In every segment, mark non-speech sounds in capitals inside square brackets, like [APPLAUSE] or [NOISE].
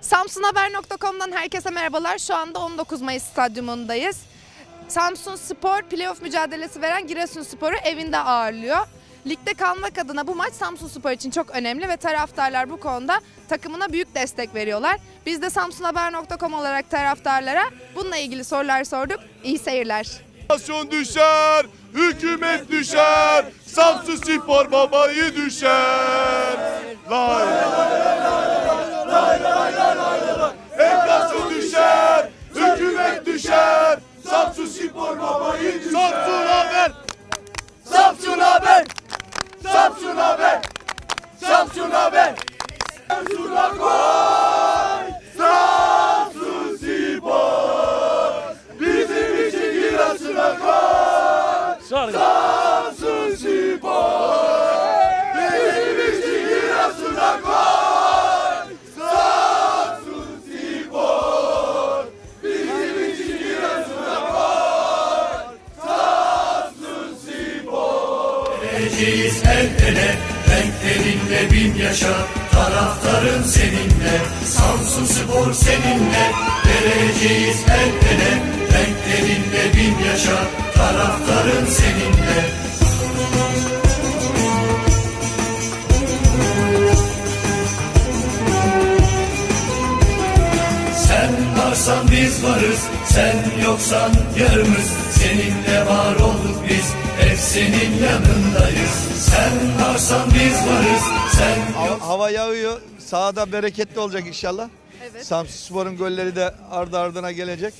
Samsunhaber.com'dan herkese merhabalar. Şu anda 19 Mayıs stadyumundayız. Samsun Spor playoff mücadelesi veren Giresun Spor'u evinde ağırlıyor. Ligde kalmak adına bu maç Samsun Spor için çok önemli ve taraftarlar bu konuda takımına büyük destek veriyorlar. Biz de Samsunhaber.com olarak taraftarlara bununla ilgili sorular sorduk. İyi seyirler. Enflasyon düşer, hükümet düşer, Samsun Spor babayı düşer. Lay lay lay lay lay lay lay. Enflasyon düşer, düşer, Samsun Spor düşer. Samsun haber, Samsun haber, Samsun Spor seninle. Vereceğiz el ele, renklerinle bin yaşa, taraftarın seninle. Sen varsan biz varız, sen yoksan yarımız. Seninle var olduk biz, hep senin yanındayız. Sen varsan biz varız, sen Ha- Hava yağıyor. Sahada bereketli olacak inşallah. Evet. Samsun Spor'un golleri de ardı ardına gelecek.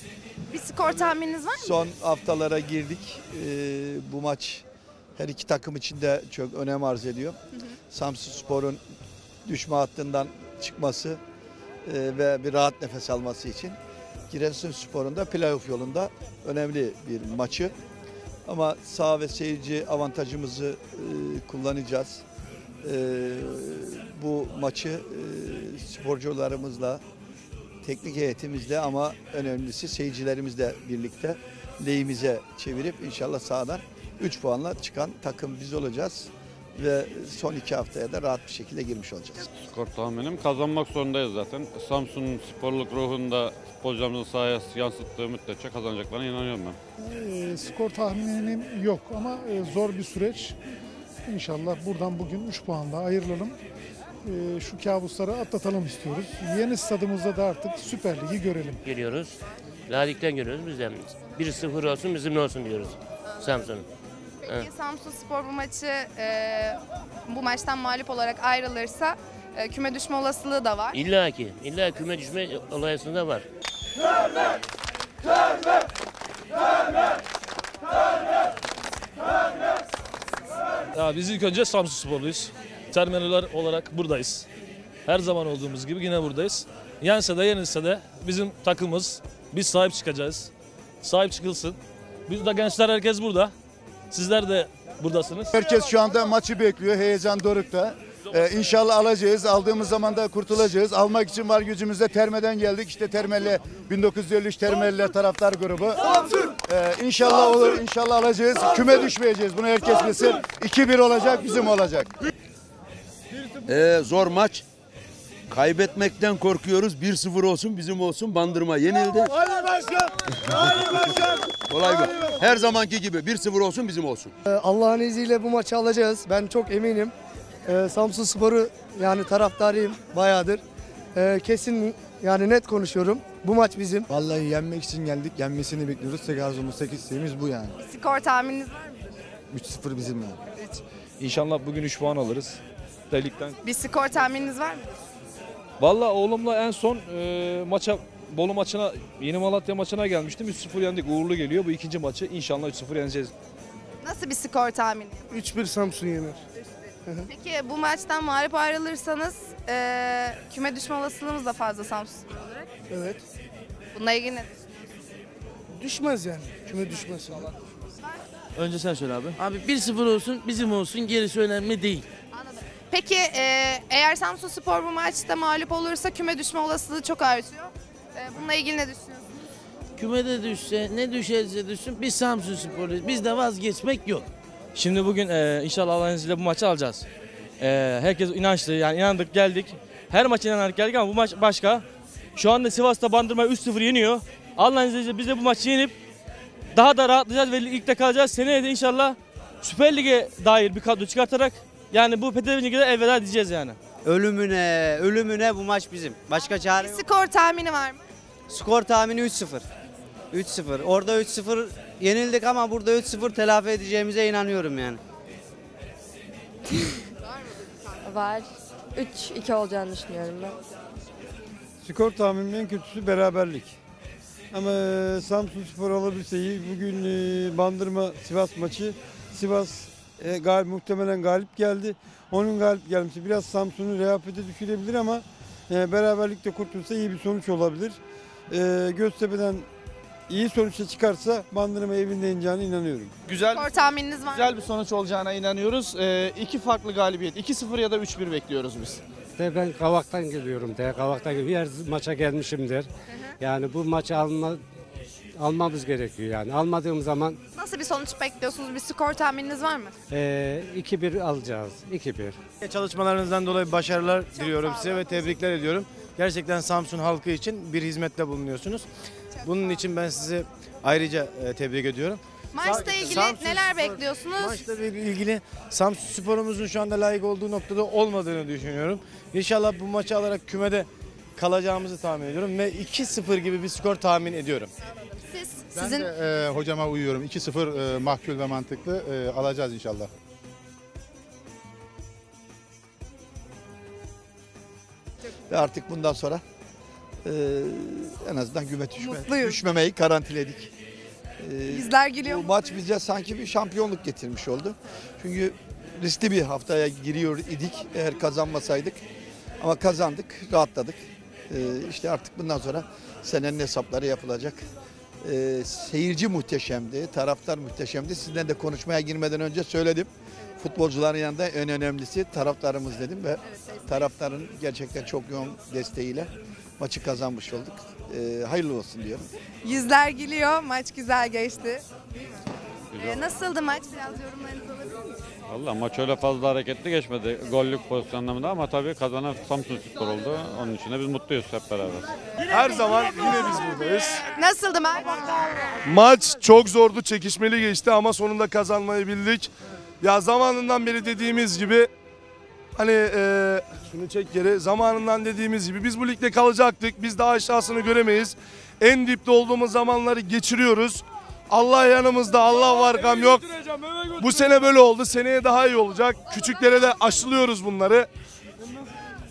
Bir skor tahmininiz var mı? Son haftalara girdik. Ee, bu maç her iki takım için de çok önem arz ediyor. Samsun Spor'un düşme hattından çıkması e, ve bir rahat nefes alması için Giresun Spor'un da playoff yolunda önemli bir maçı. Ama sağ ve seyirci avantajımızı e, kullanacağız. E, bu maçı e, sporcularımızla, teknik heyetimizle ama önemlisi seyircilerimizle birlikte lehimize çevirip inşallah sahadan 3 puanla çıkan takım biz olacağız. Ve son iki haftaya da rahat bir şekilde girmiş olacağız. Skor tahminim kazanmak zorundayız zaten. Samsun'un sporluk ruhunda futbolcularımızın sahaya yansıttığı müddetçe kazanacaklarına inanıyorum ben. E, skor tahminim yok ama e, zor bir süreç. İnşallah buradan bugün 3 puanla ayrılalım. E, şu kabusları atlatalım istiyoruz. Yeni stadımızda da artık Süper Lig'i görelim. geliyoruz. Ladik'ten geliyoruz biz de. 1-0 olsun bizimle olsun diyoruz. Samsun. Peki Samsun Spor bu maçı e, bu maçtan mağlup olarak ayrılırsa e, küme düşme olasılığı da var. İlla ki. illa küme düşme olayısında var. Ya biz ilk önce Samsun Sporluyuz. Terminaller olarak buradayız. Her zaman olduğumuz gibi yine buradayız. Yense de yenilse de bizim takımız. Biz sahip çıkacağız. Sahip çıkılsın. Biz de gençler herkes burada. Sizler de buradasınız. Herkes şu anda maçı bekliyor. Heyecan dorukta. Ee, inşallah alacağız. Aldığımız zaman da kurtulacağız. Almak için var gücümüzde Terme'den geldik. İşte Termeli 1953 Termeliler taraftar grubu. Ee, inşallah olur. İnşallah alacağız. Küme düşmeyeceğiz. Bunu herkes bilsin. 2-1 olacak bizim olacak. Ee, zor maç. Kaybetmekten korkuyoruz. 1-0 olsun bizim olsun. Bandırma yenildi. Kolay bu. Her zamanki gibi 1-0 olsun bizim olsun. Allah'ın izniyle bu maçı alacağız. Ben çok eminim. Ee, Samsun Spor'u yani taraftarıyım bayağıdır. Ee, kesin yani net konuşuyorum. Bu maç bizim. Vallahi yenmek için geldik. Yenmesini bekliyoruz. Tek arzumuz, tek isteğimiz bu yani. Skor tahmininiz var mı? 3-0 bizim yani. İnşallah bugün 3 puan alırız. Ligden. Bir skor tahmininiz var mı? Valla oğlumla en son e, maça Bolu maçına, Yeni Malatya maçına gelmiştim. 3-0 yendik. Uğurlu geliyor. Bu ikinci maçı. İnşallah 3-0 yeneceğiz. Nasıl bir skor tahmini? 3-1 Samsun yener. Peki bu maçtan mağlup ayrılırsanız e, küme düşme olasılığımız da fazla Samsun olarak. Evet. Bununla ilgili ne Düşmez yani. Küme düşmez. Önce sen söyle abi. Abi 1-0 olsun bizim olsun gerisi önemli değil. Peki e, eğer Samsun Spor bu maçta mağlup olursa küme düşme olasılığı çok artıyor. E, bununla ilgili ne düşünüyorsunuz? Kümede düşse ne düşerse düşsün biz Samsun Sporluyuz. Bizde vazgeçmek yok. Şimdi bugün e, inşallah Allah'ın izniyle bu maçı alacağız. E, herkes inançlı yani inandık geldik. Her maç inanarak geldik ama bu maç başka. Şu anda Sivas'ta Bandırma 3-0 yeniyor. Allah'ın izniyle biz de bu maçı yenip daha da rahatlayacağız ve ligde kalacağız. Seneye de inşallah Süper Lig'e dair bir kadro çıkartarak yani bu de elveda diyeceğiz yani. Ölümüne, ölümüne bu maç bizim. Başka çare yok. Skor tahmini var mı? Skor tahmini 3-0. 3-0. Orada 3-0 yenildik ama burada 3-0 telafi edeceğimize inanıyorum yani. [LAUGHS] Var. 3-2 olacağını düşünüyorum ben. Skor tahmininin en kötüsü beraberlik. Ama e, Samsun Spor alabilirse iyi. Bugün e, Bandırma Sivas maçı. Sivas e, gal- muhtemelen galip geldi. Onun galip gelmesi biraz Samsun'u rehavete düşürebilir ama e, beraberlikte kurtulsa iyi bir sonuç olabilir. E, Göztepe'den iyi sonuçla çıkarsa Bandırma evinde yeneceğine inanıyorum. Güzel Skor tahmininiz var mı? güzel bir sonuç olacağına inanıyoruz. Ee, iki farklı galibiyet. 2-0 ya da 3-1 bekliyoruz biz. De ben Kavak'tan geliyorum de. Kavak'tan geliyorum. Her maça gelmişimdir. Yani bu maçı alma, almamız gerekiyor yani. Almadığım zaman Nasıl bir sonuç bekliyorsunuz? Bir skor tahmininiz var mı? eee 2-1 alacağız. 2-1. Çalışmalarınızdan dolayı başarılar diliyorum size ve tebrikler ediyorum. Gerçekten Samsun halkı için bir hizmette bulunuyorsunuz. Bunun için ben sizi ayrıca e, tebrik ediyorum. Maçla ilgili Samsun neler Spor- bekliyorsunuz? Maçla ilgili Samsun Spor'umuzun şu anda layık olduğu noktada olmadığını düşünüyorum. İnşallah bu maçı alarak kümede kalacağımızı tahmin ediyorum ve 2-0 gibi bir skor tahmin ediyorum. Siz, Ben sizin de e, hocama uyuyorum. 2-0 e, mahkul ve mantıklı e, alacağız inşallah. Ve artık bundan sonra e, en azından güme düşme, Mutluyuz. düşmemeyi garantiledik. E, yüzler gülüyor bu maç bize sanki bir şampiyonluk getirmiş oldu. Çünkü riskli bir haftaya giriyor idik eğer kazanmasaydık. Ama kazandık, rahatladık. E, işte artık bundan sonra senenin hesapları yapılacak. E, seyirci muhteşemdi, taraftar muhteşemdi. Sizden de konuşmaya girmeden önce söyledim. Futbolcuların yanında en önemlisi taraftarımız dedim ve taraftarın gerçekten çok yoğun desteğiyle maçı kazanmış olduk. E, hayırlı olsun diyorum. Yüzler gülüyor. Maç güzel geçti. Güzel. Ee, nasıldı maç? Biraz yorumlarınızı alabilir miyim? Valla maç öyle fazla hareketli geçmedi. Gollük pozisyonlarında ama tabii kazanan Samsun Spor oldu. Onun için de biz mutluyuz hep beraber. Her zaman yine biz buradayız. Nasıldı maç? Maç çok zordu, çekişmeli geçti ama sonunda kazanmayı bildik. Ya zamanından beri dediğimiz gibi hani e, şunu çek geri zamanından dediğimiz gibi biz bu ligde kalacaktık. Biz daha aşağısını göremeyiz. En dipte olduğumuz zamanları geçiriyoruz. Allah yanımızda, Allah var gam yok. Bu sene böyle oldu, seneye daha iyi olacak. Küçüklere de aşılıyoruz bunları.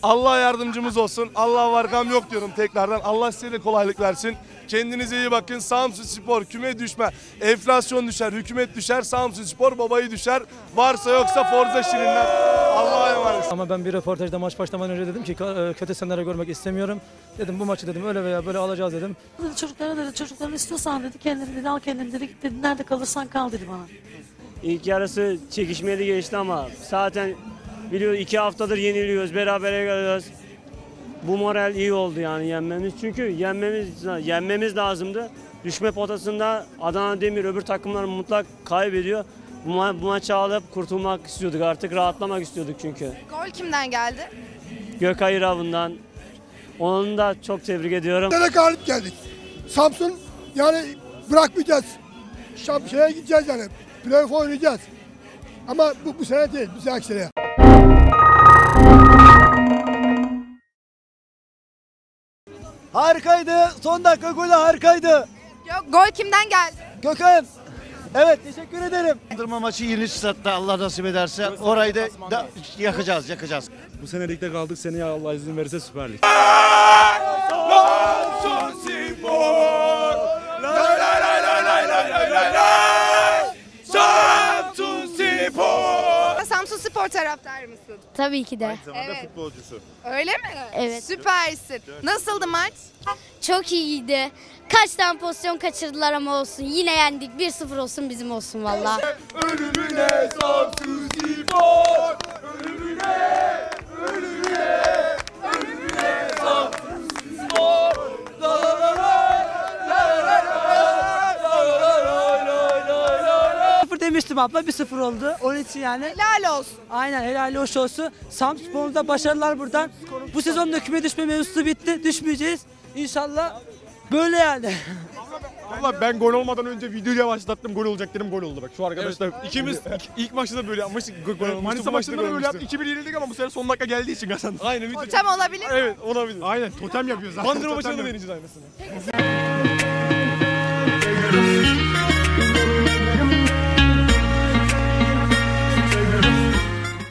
Allah yardımcımız olsun. Allah var gam yok diyorum tekrardan. Allah size de kolaylık versin. Kendinize iyi bakın. Samsun Spor küme düşme. Enflasyon düşer, hükümet düşer. Samsun Spor babayı düşer. Varsa yoksa Forza Şirinler. Allah'a emanet. Ama ben bir röportajda maç başlamadan önce dedim ki "Ka- e, kötü senaryo görmek istemiyorum. Dedim bu maçı dedim öyle veya böyle alacağız dedim. Dedi, Çocuklara dedi çocuklarını istiyorsan dedi kendini dedi al kendini dedi git dedi nerede kalırsan kal dedi bana. İlk yarısı çekişmeli geçti ama zaten biliyoruz iki haftadır yeniliyoruz, berabere geliyoruz. Bu moral iyi oldu yani yenmemiz. Çünkü yenmemiz yenmemiz lazımdı. Düşme potasında Adana Demir öbür takımlar mutlak kaybediyor. Bu, ma- bu maçı alıp kurtulmak istiyorduk artık rahatlamak istiyorduk çünkü. Gol kimden geldi? Gökay Ravun'dan onu da çok tebrik ediyorum. Sene galip geldik. Samsun yani bırakmayacağız. Şamp şeye gideceğiz yani. Playoff oynayacağız. Ama bu, bu sene değil, bir sonraki sene. Harikaydı. Son dakika golü harikaydı. Yok gol kimden geldi? Gökhan. Evet teşekkür ederim. Bandırma maçı yeni statta Allah nasip ederse orayı da, da yakacağız yakacağız. Bu sene ligde kaldık. Seneye Allah izin verirse Süper Lig. Samsun Spor Lay lay lay lay lay lay lay lay Spor taraftarı mısın? Tabii ki de. Evet. futbolcusu. Öyle mi? Evet. Süpersin. Nasıldı maç? Çok iyiydi. Kaç tane pozisyon kaçırdılar ama olsun. Yine yendik. 1-0 olsun bizim olsun valla. Ölümüne Spor Ölümüne Ölümüne Bir sıfır oldu. Onun için yani. Helal olsun. Aynen helal hoş olsun. Samspor'umuza başarılar buradan. Bu sezonda küme düşme mevzusu bitti. Düşmeyeceğiz. İnşallah böyle yani. [LAUGHS] Valla ben gol olmadan önce videoyu yavaşlattım gol olacak dedim gol oldu bak şu arkadaşlar. İkimiz ilk, ilk maçta da böyle yapmıştık. Gol, olmuştu. Manisa maçta maçında da böyle yaptık. 2-1 yenildik ama bu sefer son dakika geldiği için kazandık. Aynen. Totem olabilir mi? Evet olabilir. Aynen totem yapıyoruz zaten. Bandırma maçında da deneyeceğiz aynısını.